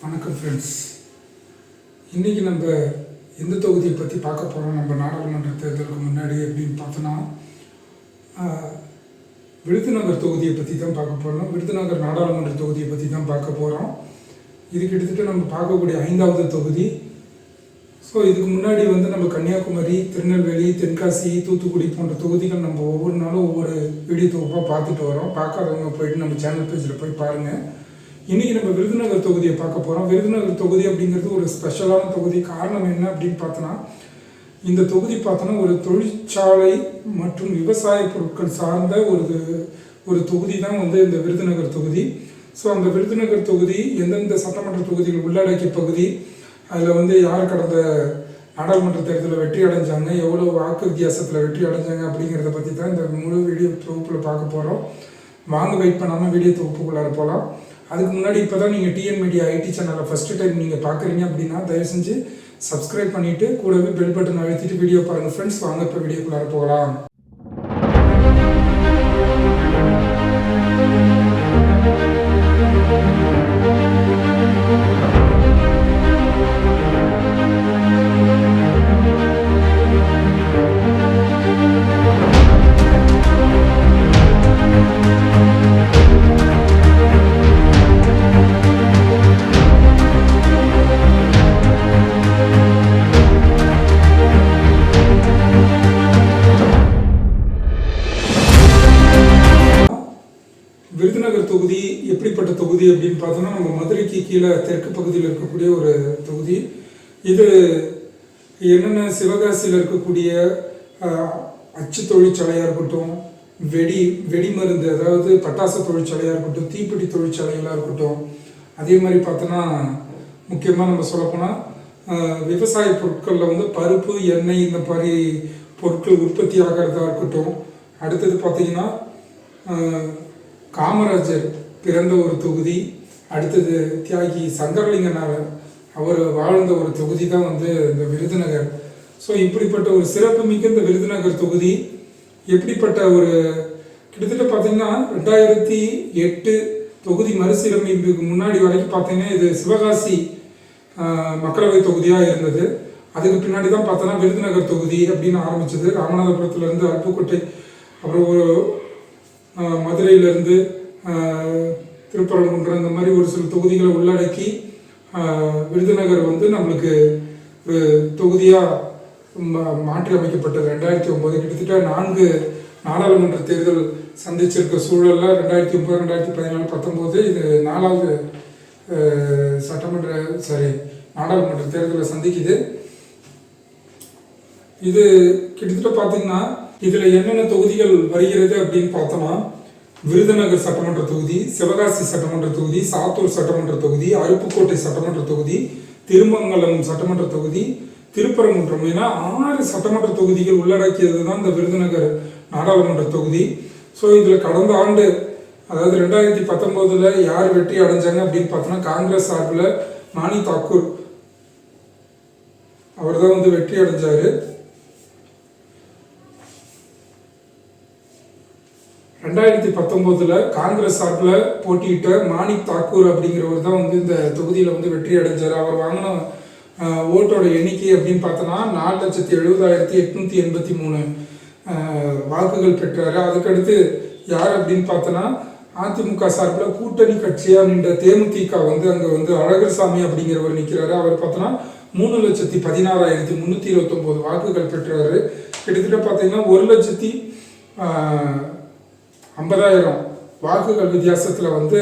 வணக்கம் ஃப்ரெண்ட்ஸ் இன்றைக்கி நம்ம எந்த தொகுதியை பற்றி பார்க்க போகிறோம் நம்ம நாடாளுமன்ற தேர்தலுக்கு முன்னாடி அப்படின்னு பார்த்தோன்னா விருதுநகர் தொகுதியை பற்றி தான் பார்க்க போகிறோம் விருதுநகர் நாடாளுமன்ற தொகுதியை பற்றி தான் பார்க்க போகிறோம் இது கிட்டத்தட்ட நம்ம பார்க்கக்கூடிய ஐந்தாவது தொகுதி. ஸோ இதுக்கு முன்னாடி வந்து நம்ம கன்னியாகுமரி திருநெல்வேலி தென்காசி தூத்துக்குடி போன்ற தொகுதிகள் நம்ம ஒவ்வொரு நாளும் ஒவ்வொரு வீடியோ தொகுப்பாக பார்த்துட்டு வரோம். பார்க்காதவங்க போயிட்டு நம்ம சேனல் பேஜில் போய் பாருங்கள் இன்றைக்கி நம்ம விருதுநகர் தொகுதியை பார்க்க போகிறோம் விருதுநகர் தொகுதி அப்படிங்கிறது ஒரு ஸ்பெஷலான தொகுதி. காரணம் என்ன அப்படின்னு பார்த்தோன்னா இந்த தொகுதி பார்த்தோன்னா ஒரு தொழிற்சாலை மற்றும் விவசாய பொருட்கள் சார்ந்த ஒரு ஒரு தொகுதி தான் வந்து இந்த விருதுநகர் தொகுதி. ஸோ அந்த விருதுநகர் தொகுதி எந்தெந்த சட்டமன்ற தொகுதிகள் உள்ளடக்கிய பகுதி அதில் வந்து யார் கடந்த நாடாளுமன்ற தேர்தலில் வெற்றி அடைஞ்சாங்க எவ்வளோ வாக்கு வித்தியாசத்தில் வெற்றி அடைஞ்சாங்க அப்படிங்கிறத பற்றி தான் இந்த முழு வீடியோ தொகுப்பில் பார்க்க போகிறோம் வாங்க வெயிட் பண்ணாமல் வீடியோ தொகுப்புக்குள்ளார போகலாம் அதுக்கு முன்னாடி இப்போ தான் நீங்கள் டிஎன் மீடியா ஐடி சேனலை ஃபஸ்ட்டு டைம் நீங்கள் பார்க்குறீங்க அப்படின்னா தயவு செஞ்சு சப்ஸ்கிரைப் பண்ணிவிட்டு கூடவே பெல் பட்டன் அழுத்திட்டு வீடியோ பாருங்கள் ஃப்ரெண்ட்ஸ் வாங்க இப்போ வீடியோக்குள்ளார போகலாம். தொகுதி அப்படின்னு பார்த்தோன்னா நம்ம மதுரைக்கு கீழே தெற்கு பகுதியில் இருக்கக்கூடிய ஒரு தொகுதி. இது என்னென்ன சிவகாசியில் இருக்கக்கூடிய அச்சு தொழிற்சாலையாக இருக்கட்டும் வெடி வெடிமருந்து அதாவது பட்டாசு தொழிற்சாலையாக இருக்கட்டும் தீப்பெட்டி தொழிற்சாலைகளாக இருக்கட்டும் அதே மாதிரி பார்த்தோன்னா முக்கியமாக நம்ம சொல்லப்போனால் விவசாய பொருட்களில் வந்து பருப்பு எண்ணெய் இந்த மாதிரி பொருட்கள் உற்பத்தி ஆகிறதா இருக்கட்டும். அடுத்தது பார்த்திங்கன்னா காமராஜர் பிறந்த ஒரு தொகுதி அடுத்தது தியாகி சங்கரலிங்கனார் அவர் வாழ்ந்த ஒரு தொகுதி தான் வந்து இந்த விருதுநகர். ஸோ இப்படிப்பட்ட ஒரு சிறப்பு மிக்க இந்த விருதுநகர் தொகுதி எப்படிப்பட்ட ஒரு கிட்டத்தட்ட பார்த்தீங்கன்னா ரெண்டாயிரத்தி எட்டு தொகுதி மறுசீரமைப்புக்கு முன்னாடி வரைக்கும் பார்த்தீங்கன்னா இது சிவகாசி மக்களவை தொகுதியாக இருந்தது. அதுக்கு பின்னாடி தான் பார்த்தோன்னா விருதுநகர் தொகுதி அப்படின்னு ஆரம்பிச்சது. ராமநாதபுரத்துலேருந்து அருப்புக்கோட்டை அப்புறம் ஒரு மதுரையிலேருந்து திருப்பரங்குன்றம் இந்த மாதிரி ஒரு சில தொகுதிகளை உள்ளடக்கி விருதுநகர் வந்து நம்மளுக்கு ஒரு தொகுதியாக மாற்றி அமைக்கப்பட்டது. ரெண்டாயிரத்தி ஒம்பது கிட்டத்தட்ட நான்கு நாடாளுமன்ற தேர்தல் சந்திச்சிருக்க சூழலில் ரெண்டாயிரத்தி ஒம்பது ரெண்டாயிரத்தி பதினாலு பத்தொம்போது இது நாலாவது சட்டமன்ற சாரி நாடாளுமன்ற தேர்தலை சந்திக்குது. இது கிட்டத்தட்ட பார்த்தீங்கன்னா இதில் என்னென்ன தொகுதிகள் வருகிறது அப்படின்னு பார்த்தோம்னா விருதுநகர் சட்டமன்ற தொகுதி சிவகாசி சட்டமன்ற தொகுதி சாத்தூர் சட்டமன்ற தொகுதி அருப்புக்கோட்டை சட்டமன்ற தொகுதி திருமங்கலம் சட்டமன்ற தொகுதி திருப்பரங்குன்றம். ஏன்னா ஆறு சட்டமன்ற தொகுதிகள் உள்ளடக்கியது தான் இந்த விருதுநகர் நாடாளுமன்ற தொகுதி. ஸோ இதில் கடந்த ஆண்டு அதாவது ரெண்டாயிரத்தி பத்தொம்போதில் யார் வெற்றி அடைஞ்சாங்க அப்படின்னு பார்த்தோன்னா காங்கிரஸ் சார்பில் மானி தாக்கூர். அவர் தான் வந்து வெற்றி அடைஞ்சாரு. ரெண்டாயிரத்தி பத்தொம்போதில் காங்கிரஸ் சார்பில் போட்டியிட்ட மாணிக் தாக்கூர் அப்படிங்கிறவர் தான் வந்து இந்த தொகுதியில் வந்து வெற்றி அடைஞ்சார். அவர் வாங்கின ஓட்டோட எண்ணிக்கை அப்படின்னு பார்த்தோன்னா நாலு லட்சத்தி எழுபதாயிரத்தி எட்நூற்றி எண்பத்தி மூணு வாக்குகள் பெற்றார். அதுக்கடுத்து யார் அப்படின்னு பார்த்தோன்னா அதிமுக சார்பில் கூட்டணி கட்சியாக நின்ற தேமுதிக வந்து அங்கே வந்து அழகர்சாமி அப்படிங்கிறவர் நிற்கிறாரு அவர் பார்த்தோன்னா மூணு லட்சத்தி பதினாறாயிரத்தி முந்நூற்றி இருபத்தொம்போது வாக்குகள் பெற்றார். கிட்டத்தட்ட பார்த்தீங்கன்னா ஒரு லட்சத்தி ஐம்பதாயிரம் வாக்குகள் வித்தியாசத்தில் வந்து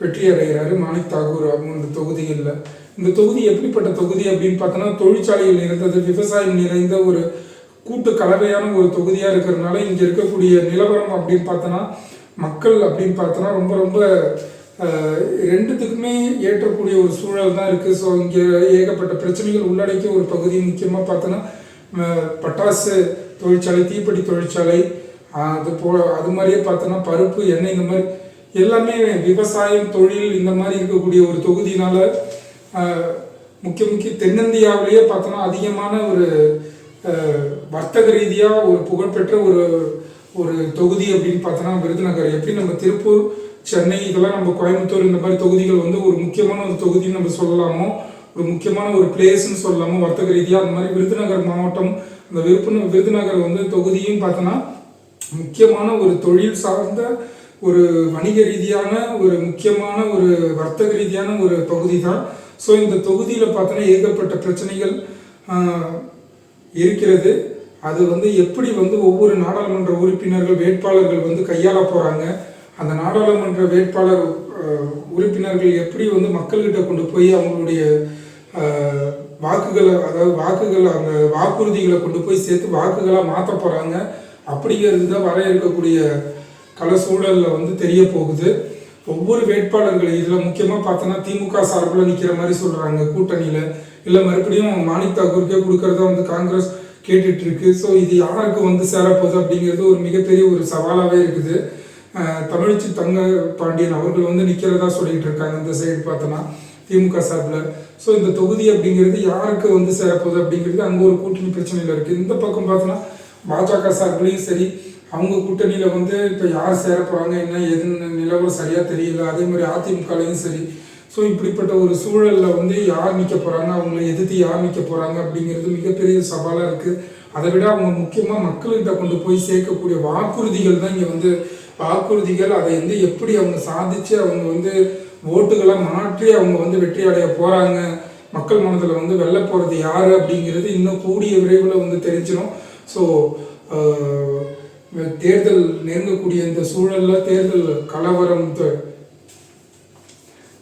வெற்றி அடைகிறாரு மாணிக் தாகூர் அவங்க இந்த தொகுதிகளில் இந்த தொகுதி எப்படிப்பட்ட தொகுதி அப்படின்னு பார்த்தோன்னா தொழிற்சாலைகள் நிறைந்தது விவசாயம் நிறைந்த ஒரு கூட்டு கலவையான ஒரு தொகுதியாக இருக்கிறதுனால இங்கே இருக்கக்கூடிய நிலவரம் அப்படின்னு பார்த்தோன்னா மக்கள் அப்படின்னு பார்த்தோன்னா ரொம்ப ரொம்ப ரெண்டுத்துக்குமே ஏற்றக்கூடிய ஒரு சூழல் தான் இருக்குது ஸோ இங்கே ஏகப்பட்ட பிரச்சனைகள் உள்ளடக்கிய ஒரு பகுதி முக்கியமாக பார்த்தோன்னா பட்டாசு தொழிற்சாலை தீப்பெட்டி தொழிற்சாலை அது போ அது மாதிரியே பார்த்தோன்னா பருப்பு எண்ணெய் இந்த மாதிரி எல்லாமே விவசாயம் தொழில் இந்த மாதிரி இருக்கக்கூடிய ஒரு தொகுதினால முக்கிய முக்கிய தென்னிந்தியாவிலேயே பார்த்தோன்னா அதிகமான ஒரு வர்த்தக ரீதியாக ஒரு புகழ்பெற்ற ஒரு ஒரு தொகுதி அப்படின்னு பார்த்தோன்னா விருதுநகர். எப்படி நம்ம திருப்பூர் சென்னை இதெல்லாம் நம்ம கோயம்புத்தூர் இந்த மாதிரி தொகுதிகள் வந்து ஒரு முக்கியமான ஒரு தொகுதின்னு நம்ம சொல்லலாமோ ஒரு முக்கியமான ஒரு பிளேஸ்ன்னு சொல்லலாமோ வர்த்தக ரீதியாக அந்த மாதிரி விருதுநகர் மாவட்டம் அந்த விருப்ப விருதுநகர் வந்து தொகுதியும் பார்த்தோன்னா முக்கியமான ஒரு தொழில் சார்ந்த ஒரு வணிக ரீதியான ஒரு முக்கியமான ஒரு வர்த்தக ரீதியான ஒரு பகுதி தான் ஸோ இந்த தொகுதியில் பார்த்தோன்னா ஏகப்பட்ட பிரச்சனைகள் இருக்கிறது. அது வந்து எப்படி வந்து ஒவ்வொரு நாடாளுமன்ற உறுப்பினர்கள் வேட்பாளர்கள் வந்து கையாள போகிறாங்க அந்த நாடாளுமன்ற வேட்பாளர் உறுப்பினர்கள் எப்படி வந்து மக்கள்கிட்ட கொண்டு போய் அவங்களுடைய வாக்குகளை அதாவது வாக்குகள் அந்த வாக்குறுதிகளை கொண்டு போய் சேர்த்து வாக்குகளாக மாற்ற போகிறாங்க அப்படிங்கிறது தான் வர இருக்கக்கூடிய கள சூழலில் வந்து தெரிய போகுது. ஒவ்வொரு வேட்பாளர்கள் இதில் முக்கியமாக பார்த்தோன்னா திமுக சார்பில் நிற்கிற மாதிரி சொல்கிறாங்க கூட்டணியில். இல்லை மறுபடியும் மாணிக் தாக்கூருக்கே கொடுக்கறத வந்து காங்கிரஸ் கேட்டுட்டு இருக்கு ஸோ இது யாருக்கு வந்து சேரப்போகுது அப்படிங்கிறது ஒரு மிகப்பெரிய ஒரு சவாலாகவே இருக்குது. தமிழ்ச்சி தங்க பாண்டியன் அவர்கள் வந்து நிற்கிறதா சொல்லிட்டு இருக்காங்க இந்த சைடு பார்த்தோன்னா திமுக சார்பில். ஸோ இந்த தொகுதி அப்படிங்கிறது யாருக்கு வந்து சேரப்போகுது அப்படிங்கிறது அங்கே ஒரு கூட்டணி பிரச்சனையில் இருக்குது இந்த பக்கம் பார்த்தோன்னா பாஜக சார்பிலையும் சரி அவங்க கூட்டணியில் வந்து இப்போ யார் சேர போகிறாங்க என்ன எதுன்னு நிலவரம் சரியாக தெரியல அதே மாதிரி அதிமுகலையும் சரி. ஸோ இப்படிப்பட்ட ஒரு சூழலில் வந்து யார் நிற்க போகிறாங்க அவங்கள எதிர்த்து யார் நிற்க போகிறாங்க அப்படிங்கிறது மிகப்பெரிய சவாலாக இருக்குது அதை விட அவங்க முக்கியமாக மக்கள்கிட்ட கொண்டு போய் சேர்க்கக்கூடிய வாக்குறுதிகள் தான் இங்கே வந்து வாக்குறுதிகள் அதை வந்து எப்படி அவங்க சாதித்து அவங்க வந்து ஓட்டுகளை மாற்றி அவங்க வந்து வெற்றி அடைய போகிறாங்க மக்கள் மனதில் வந்து வெல்ல போகிறது யார் அப்படிங்கிறது இன்னும் கூடிய விரைவில் வந்து தெரிஞ்சிடும் ஸோ தேர்தல் நெருங்கக்கூடிய இந்த சூழலில் தேர்தல் கலவரம்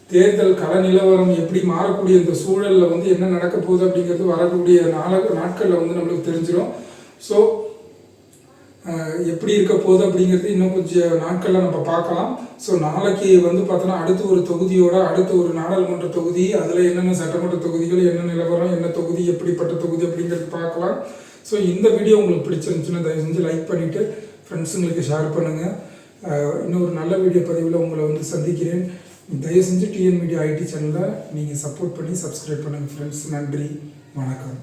தேர்தல் கள நிலவரம் எப்படி மாறக்கூடிய இந்த சூழலில் வந்து என்ன நடக்க போகுது அப்படிங்கிறது வரக்கூடிய நாள நாட்களில் வந்து நம்மளுக்கு தெரிஞ்சிடும் ஸோ எப்படி இருக்க போகுது அப்படிங்கிறது இன்னும் கொஞ்சம் நாட்களில் நம்ம பார்க்கலாம். ஸோ நாளைக்கு வந்து பார்த்தோன்னா அடுத்த ஒரு தொகுதியோட அடுத்த ஒரு நாடாளுமன்ற தொகுதி அதில் என்னென்ன சட்டமன்ற தொகுதிகள் என்ன நிலவரம் என்ன தொகுதி எப்படிப்பட்ட தொகுதி அப்படிங்கிறது பார்க்கலாம். ஸோ இந்த வீடியோ உங்களுக்கு பிடிச்சிருந்துச்சுன்னா தயவு செஞ்சு லைக் பண்ணிவிட்டு ஃப்ரெண்ட்ஸுங்களுக்கு ஷேர் பண்ணுங்கள் uh, இன்னொரு நல்ல வீடியோ பதிவில் உங்களை வந்து சந்திக்கிறேன். தயவு செஞ்சு டிஎன் மீடியா ஐடி சேனலை நீங்கள் சப்போர்ட் பண்ணி சப்ஸ்கிரைப் பண்ணுங்கள் ஃப்ரெண்ட்ஸ் நன்றி. வணக்கம்.